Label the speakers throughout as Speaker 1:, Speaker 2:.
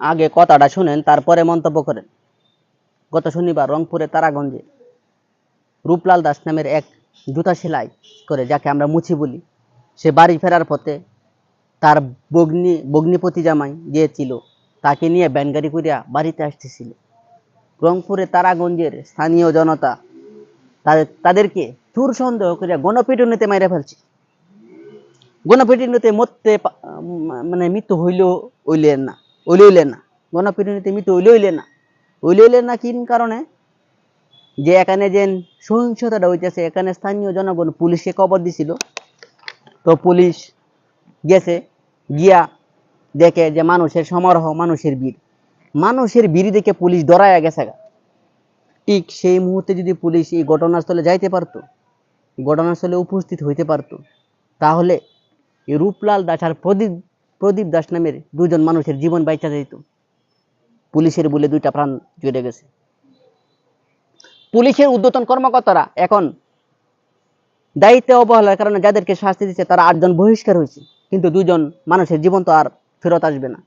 Speaker 1: আগে কথাটা শুনেন, তারপরে মন্তব্য করেন। গত শনিবার রংপুরে তারাগঞ্জে রূপলাল দাস নামের এক জুতা সেলাই করে, যাকে আমরা মুছি বলি, সে বাড়ি ফেরার পথে তার বগ্নি, বগ্নিপতি জামাই গিয়েছিল, তাকে নিয়ে ব্যানগাড়ি করিয়া বাড়িতে আসতেছিল। রংপুরে তারাগঞ্জের স্থানীয় জনতা তাদের, তাদেরকে চুর সন্দেহ করিয়া গণপিটুনিতে মেরে ফেলছে। গণপিটুনিতে মরতে মানে মৃত্যু হইলেও হইলেন না। হইলেন না গণপিটুনিতে মৃত্যু না। হইলেন না কি কারণে? যে এখানে যে সহিংসতাটা হইতেছে, এখানে স্থানীয় জনগণ পুলিশকে খবর দিছিল। তো পুলিশ গেছে, গিয়া দেখে যে মানুষের সমারোহ, মানুষের ভিড়। মানুষের ভিড় দেখে পুলিশ ডরায়া গেছে। ঠিক সেই মুহূর্তে যদি পুলিশ এই ঘটনাস্থলে যাইতে পারতো, ঘটনাস্থলে উপস্থিত হইতে পারতো, তাহলে এই রূপলাল দাস আর প্রদীপ প্রদীপ দাস নামের দুজন মানুষের জীবন বাইচা যেত পুলিশের বলে দুইটা প্রাণ জুড়ে গেছে। পুলিশের উদ্যতন কর্মকর্তারা এখন দায়িত্বে অবহেলার কারণে যাদেরকে শাস্তি দিচ্ছে, তারা আটজন বহিষ্কার হয়েছে। কিন্তু দুজন মানুষের জীবন তো আর ফেরত আসবে না।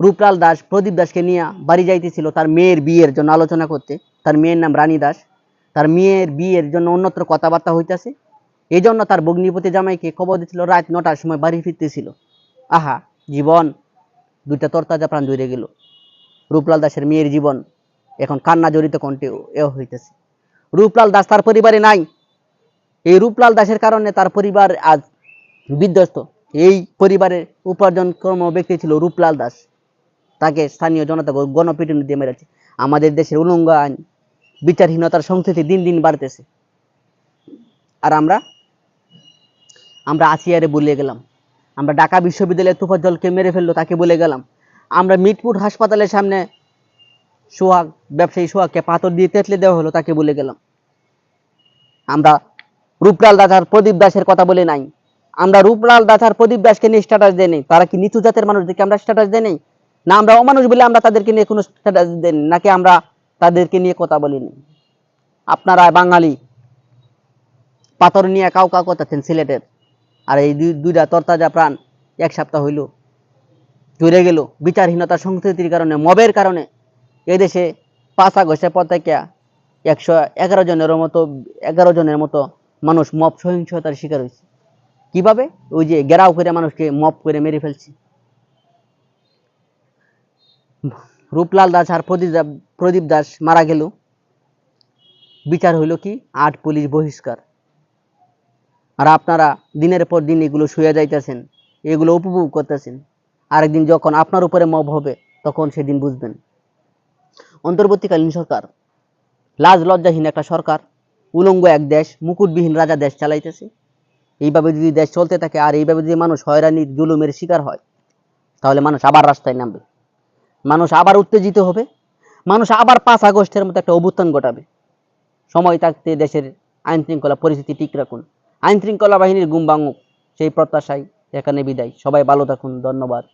Speaker 1: রূপলাল দাস, প্রদীপ দাসকে নিয়ে বাড়ি যাইতেছিল তার মেয়ের বিয়ের জন্য আলোচনা করতে। তার মেয়ের নাম রানী দাস। তার মেয়ের বিয়ের জন্য অন্যত্র কথাবার্তা হইতেছে। এই জন্য তার ভগ্নিপতি জামাইকে খবর দিছিল, রাত নটার সময় বাড়ি ফিরতেছিল। আহা, জীবন, দুইটা তরতাজা প্রাণ জুড়ে গেল। রূপলাল দাসের মেয়ের জীবন, এখন কান্না জড়িত কণ্ঠে এ হইতেছে। রূপলাল দাস তার পরিবারে নাই। এই রূপলাল দাসের কারণে তার পরিবার আজ বিধ্বস্ত। এই পরিবারের উপার্জনক্ষম ব্যক্তি ছিল রূপলাল দাস। তাকে স্থানীয় জনতা গণপিটুনি দিয়ে মেরেছে। আমাদের দেশের উলঙ্গ আইন, বিচারহীনতার সংস্কৃতি দিন দিন বাড়তেছে। আর আমরা আমরা আসিয়ারে বলে গেলাম। আমরা ঢাকা বিশ্ববিদ্যালয়ের তুফাজ্জলকে মেরে ফেলল তাকে বলে গেলাম। আমরা মিটপুর হাসপাতালের সামনে সোহাগ, ব্যবসায়ী সোহাগকে পাথর দিয়ে তেতলে দেওয়া হলো তাকে বলে গেলাম। আমরা রূপলাল দাস আর প্রদীপ দাসের কথা বলে নাই। আমরা রূপলাল দাস আর প্রদীপ দাসকে নিয়ে স্ট্যাটাস দেয় নেই। তারা কি নিচু জাতের মানুষদেরকে আমরা স্ট্যাটাস দেয় নেই? না, আমরা অমানুষ বলে আমরা তাদেরকে নিয়ে কোনো স্ট্যাটাস দেন নাকি আমরা তাদেরকে নিয়ে কথা বলিনি আপনারা বাঙালি, পাথর নিয়ে কাউ কাউ কথাছেন সিলেটের আর এই দুই দুইটা তরতাজা প্রাণ এক সপ্তাহ হইল। চলে গেল। বিচারহীনতা সংস্কৃতির কারণে, মবের কারণে। এদেশে পাঁচ আগস্টের পর একশো এগারো জনের মতো, এগারো জনের মতো মানুষ মব সহিংসতার শিকার হয়েছে। কীভাবে? ওই যে গেরাও করে মানুষকে মব করে মেরে ফেলছে। রূপলাল দাস আর প্রদীপ প্রদীপ দাস মারা গেল। বিচার হইল কি? আট পুলিশ বহিষ্কার। আর আপনারা দিনের পর দিন এগুলো শুয়ে যাইতেছেন, এগুলো উপভোগ করতেছেন। আরেকদিন যখন আপনার উপরে মব হবে, তখন সেদিন বুঝবেন। অন্তর্বর্তীকালীন সরকার, লাজ লজ্জাহীন একটা সরকার, উলঙ্গ এক দেশ, মুকুটবিহীন রাজা দেশ চালাইতেছে। এইভাবে যদি দেশ চলতে থাকে আর এইভাবে যদি মানুষ হয়রানির, জুলুমের শিকার হয়, তাহলে মানুষ আবার রাস্তায় নামবে। মানুষ আবার উত্তেজিত হবে। মানুষ আবার পাঁচ আগস্টের মতো একটা অভ্যুত্থান ঘটাবে। সময় থাকতে দেশের আইন শৃঙ্খলা পরিস্থিতি ঠিক রাখুন। আইন শৃঙ্খলা বাহিনীর গুম ভাঙুক সেই প্রত্যাশায় এখানে বিদায়। সবাই ভালো থাকুন ধন্যবাদ।